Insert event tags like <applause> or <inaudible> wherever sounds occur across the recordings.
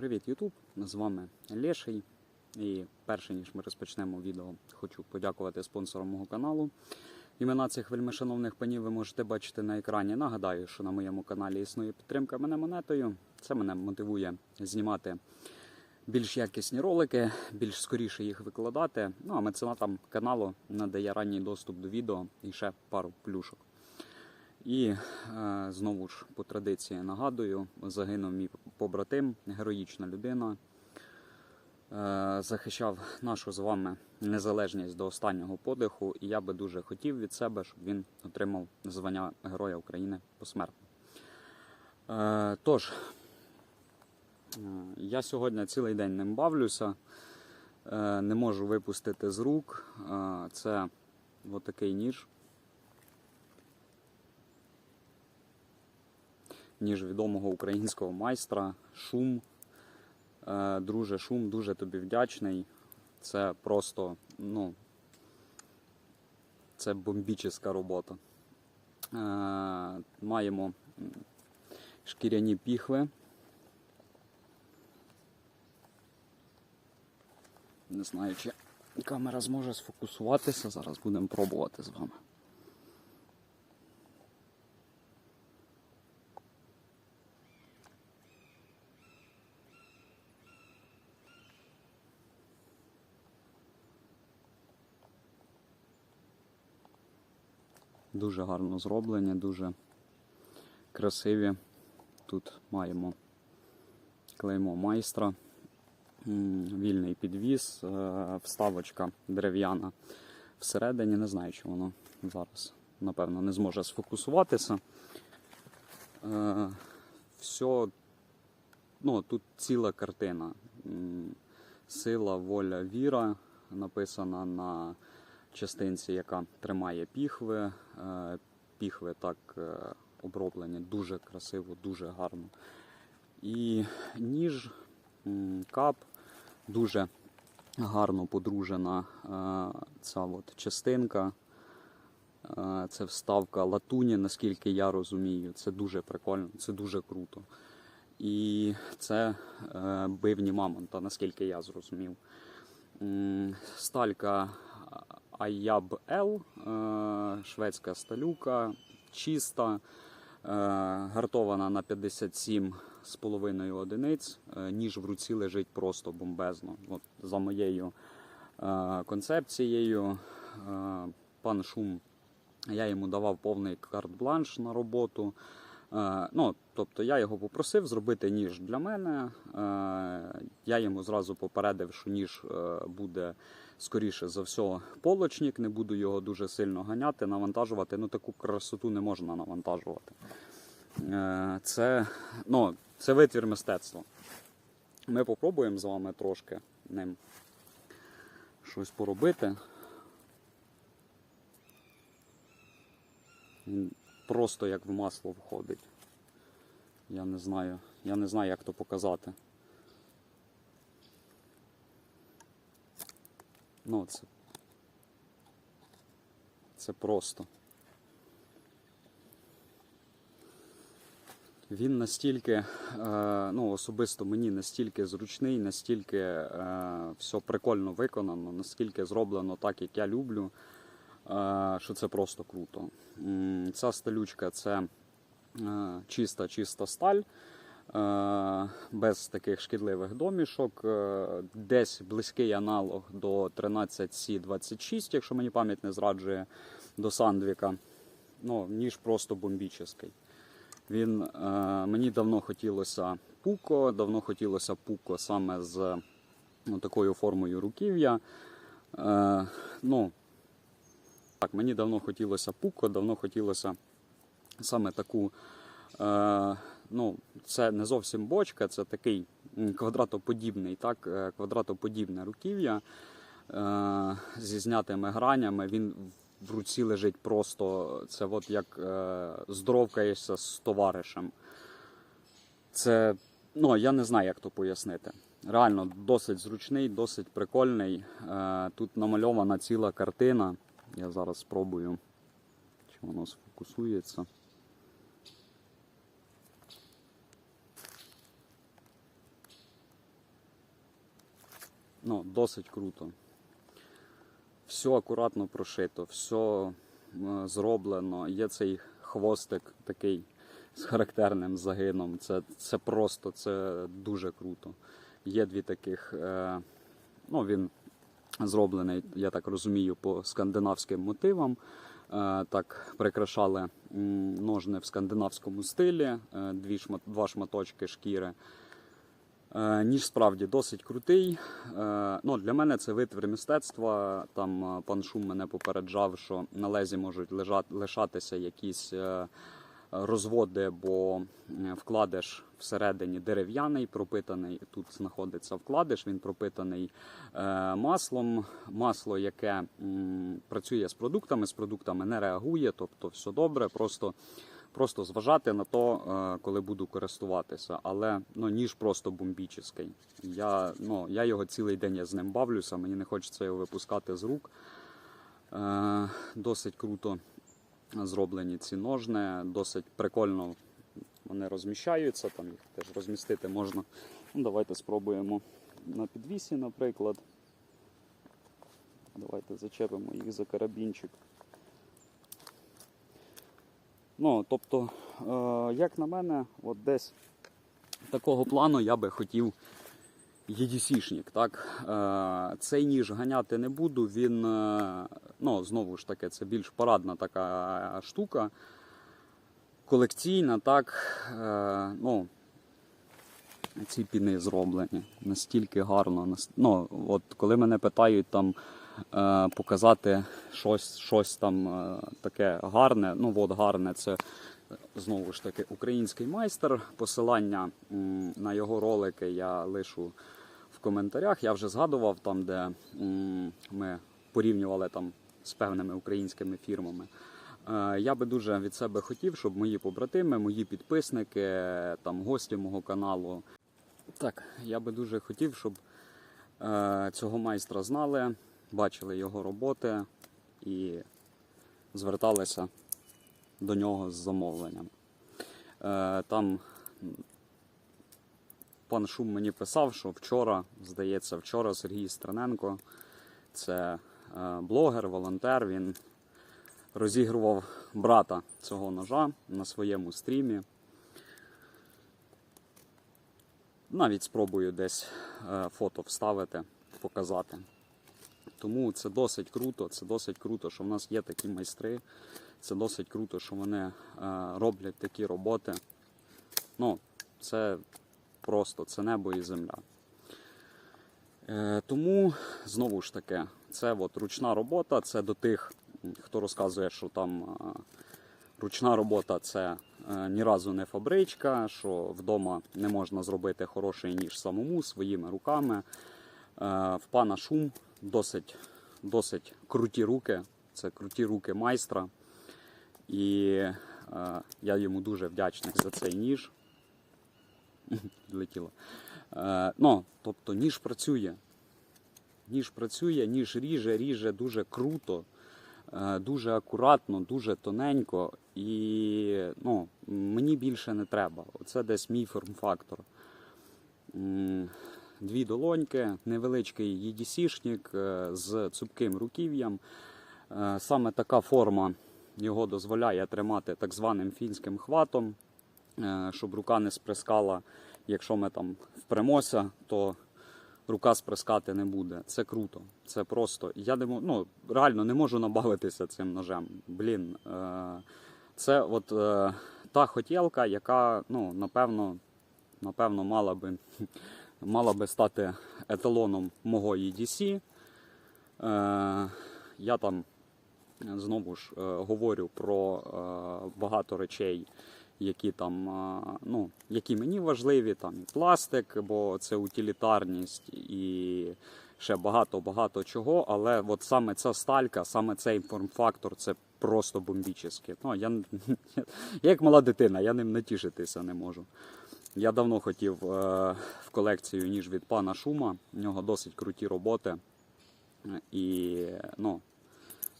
Привіт, Ютуб! З вами Леший. І перше ніж ми розпочнемо відео, хочу подякувати спонсорам мого каналу. Імена цих вельмишановних панів ви можете бачити на екрані. Нагадаю, що на моєму каналі існує підтримка мене монетою. Це мене мотивує знімати більш якісні ролики, більш скоріше їх викладати. Ну а меценатам каналу надає ранній доступ до відео і ще пару плюшок. І е, знову ж по традиції нагадую, загинув мій побратим, героїчна людина. Е, захищав нашу з вами незалежність до останнього подиху, і я би дуже хотів від себе, щоб він отримав звання Героя України посмертно. Е, тож, я сьогодні цілий день ним бавлюся, не можу випустити з рук. Це отакий ніж. Ніж відомого українського майстра. Шум. Е, Друже, шум, дуже тобі вдячний. Це просто, ну, це бомбічна робота. Е, Маємо шкіряні піхви. Не знаю, чи камера зможе сфокусуватися. Зараз будемо пробувати з вами. Дуже гарно зроблені, дуже красиві. Тут маємо клеймо майстра, вільний підвіз, е, вставочка дерев'яна всередині. Не знаю, чи воно зараз, напевно, не зможе сфокусуватися. Е, Все, ну, тут ціла картина. Сила, воля, віра написана на частинці, яка тримає піхви. Е, Піхви так е, оброблені дуже красиво, дуже гарно. І ніж, кап, дуже гарно подружена е, ця от частинка. Це вставка латуні, наскільки я розумію. Це дуже прикольно, це дуже круто. І це бивні мамонта, наскільки я зрозумів. Сталька Аяб L, е, шведська сталюка, чиста, е, гартована на 57,5 одиниць. Е, Ніж в руці лежить просто бомбезно. От за моєю концепцією, пан Шум, я йому давав повний карт-бланш на роботу. Е, Ну, тобто я його попросив зробити ніж для мене. Е, Я йому зразу попередив, що ніж е, буде скоріше за все полочник, не буду його дуже сильно ганяти, навантажувати. Ну, таку красоту не можна навантажувати. Це, ну, це витвір мистецтва. Ми попробуємо з вами трошки ним щось поробити. Просто як в масло входить. Я не знаю, я не знаю, як то показати. Ну, це, це просто. Він настільки, е, ну, особисто мені настільки зручний, настільки е, все прикольно виконано, наскільки зроблено так, як я люблю, що це просто круто. Ця сталючка це е, чиста, чиста сталь. е, Без таких шкідливих домішок, е, десь близький аналог до 13C26, якщо мені пам'ять не зраджує, до Сандвіка. Ну, ніж просто бомбічний. Він мені давно хотілося пуко, давно хотілося пуко саме з ну, такою формою руків'я. Е, ну, так, мені давно хотілося пуко, давно хотілося саме таку. Е, ну, це не зовсім бочка, це такий квадратоподібний, так, е, квадратоподібне руків'я е, зі знятими гранями. Він в руці лежить просто. Це от як е, здоровкаєшся з товаришем. Це, ну, я не знаю, як то пояснити. Реально досить зручний, досить прикольний. Е, тут намальована ціла картина. Я зараз спробую, чи воно сфокусується. ну, досить круто. Все акуратно прошито, все зроблено. Є цей хвостик такий з характерним загином. Це, це просто це дуже круто. Є дві таких. Е, ну, він зроблений, я так розумію, по скандинавським мотивам. Е, Так, прикрашали ножни в скандинавському стилі, е, дві шмат, два шматочки шкіри. Е, Ніж справді досить крутий. Ну, для мене це витвір мистецтва. Там пан Шум мене попереджав, що на лезі можуть лежати, лишатися якісь розводи, бо вкладиш всередині дерев'яний, пропитаний. Тут знаходиться вкладиш, він пропитаний е, маслом. Масло, яке працює з продуктами, з продуктами не реагує, тобто все добре, просто. Просто зважати на то, е, коли буду користуватися. Але ну, ніж просто бомбічний. Я, ну, я його цілий день я з ним бавлюся, мені не хочеться його випускати з рук. Е, Досить круто зроблені ці ножни, досить прикольно вони розміщаються, там їх теж розмістити можна. Ну, давайте спробуємо на підвісі, наприклад. Давайте зачепимо їх за карабінчик. Ну, тобто, е, як на мене, от десь такого плану я би хотів EDC-шник, так? Е, цей ніж ганяти не буду, він, е, ну, знову ж таки, це більш парадна така штука, колекційна, так. Е, ну, ці піни зроблені настільки гарно. Ну, от коли мене питають там показати щось, щось там таке гарне, ну от гарне, це знову ж таки український майстер. Посилання на його ролики я лишу коментарях. Я вже згадував там, де ми порівнювали там з певними українськими фірмами. Е, Я би дуже від себе хотів, щоб мої побратими, мої підписники, там гості мого каналу. Так, я би дуже хотів, щоб е, цього майстра знали, бачили його роботи і зверталися до нього з замовленням. Е, там пан Шум мені писав, що вчора, здається, вчора Сергій Стерненко, це е, блогер, волонтер. Він розігрував брата цього ножа на своєму стрімі. Навіть спробую десь е, фото вставити, показати. Тому це досить круто, це досить круто, що в нас є такі майстри. Це досить круто, що вони е, роблять такі роботи. Ну, це просто це небо і земля. Е, тому знову ж таки, це от ручна робота, це до тих, хто розказує, що там е, ручна робота це е, ні разу не фабричка, що вдома не можна зробити хороший ніж самому своїми руками. Е, в пана шум досить, досить круті руки. Це круті руки майстра. І е, я йому дуже вдячний за цей ніж. <laughs> Влетіло. Е, ну, тобто ніж працює. Ніж працює, ніж ріже, ріже дуже круто, е, дуже акуратно, дуже тоненько. І ну, мені більше не треба. Оце десь мій форм-фактор. Дві долоньки, невеличкий EDC-шник е, з цупким руків'ям. Саме така форма його дозволяє тримати так званим фінським хватом, щоб рука не сприскала. Якщо ми там впремося, то рука сприскати не буде. Це круто. Це просто. Я не ну, реально не можу набавитися цим ножем. Блін. Е, це от е, та хотілка, яка, ну, напевно, напевно, мала би, <laughs> мала би стати еталоном мого EDC. Е, я там е, знову ж е, говорю про е, багато речей, які там, ну, які мені важливі, там і пластик, бо це утилітарність, і ще багато-багато чого. Але от саме ця сталька, саме цей форм-фактор, це просто бомбічний. Ну, я, <laughs> я як мала дитина, я ним натішитися не можу. Я давно хотів е, в колекцію ніж від пана Шума. У нього досить круті роботи. І ну,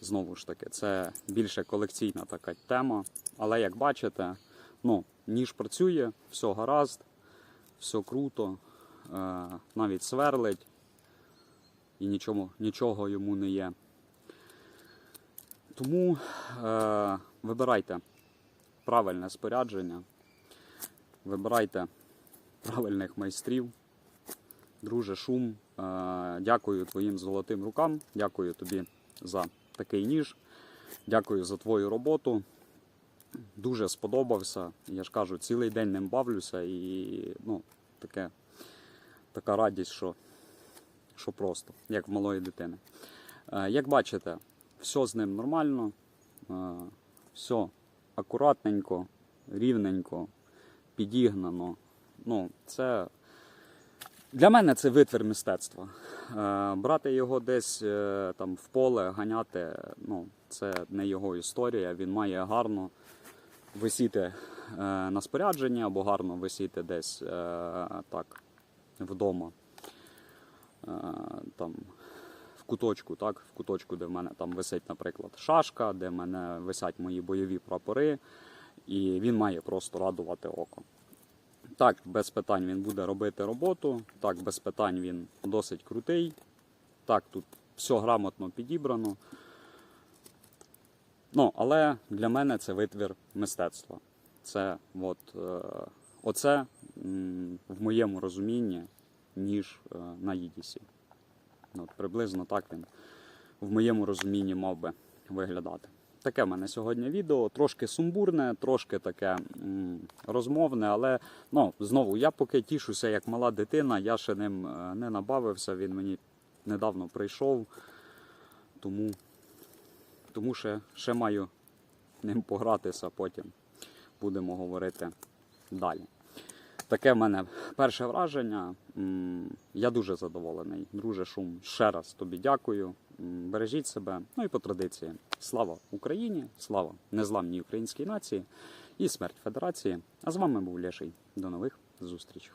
знову ж таки, це більше колекційна така тема. Але як бачите, ну, ніж працює, все гаразд, все круто, е, навіть сверлить. і нічого, нічого йому не є. Тому е, вибирайте правильне спорядження, вибирайте правильних майстрів. Друже, шум. Е, дякую твоїм золотим рукам, дякую тобі за такий ніж. Дякую за твою роботу. Дуже сподобався. Я ж кажу, цілий день ним бавлюся і ну, таке, така радість, що, що просто, як в малої дитини. Е, Як бачите, все з ним нормально, е, все акуратненько, рівненько, підігнано. Ну, це для мене це витвір мистецтва. Е, Брати його десь там в поле, ганяти, ну, це не його історія. Він має гарно висіти е, на спорядженні або гарно висіти десь е, так вдома. Е, Там, в куточку, так, в куточку, де в мене там висить, наприклад, шашка, де в мене висять мої бойові прапори, і він має просто радувати око. Так, без питань він буде робити роботу. Так, без питань він досить крутий. Так, тут все грамотно підібрано. Ну, але для мене це витвір мистецтва. Це от, е, оце в моєму розумінні, ніж е, на Їдісі. От, приблизно так він в моєму розумінні мав би виглядати. Таке в мене сьогодні відео, трошки сумбурне, трошки таке м, розмовне, але ну, знову я поки тішуся як мала дитина, я ще ним е, не набавився, він мені недавно прийшов, тому, тому ще, ще маю ним погратися, потім будемо говорити далі. Таке в мене перше враження. Я дуже задоволений. Друже Шум, ще раз тобі дякую. Бережіть себе. Ну і по традиції. Слава Україні, слава незламній українській нації і смерть Федерації. А з вами був Леший. До нових зустрічей.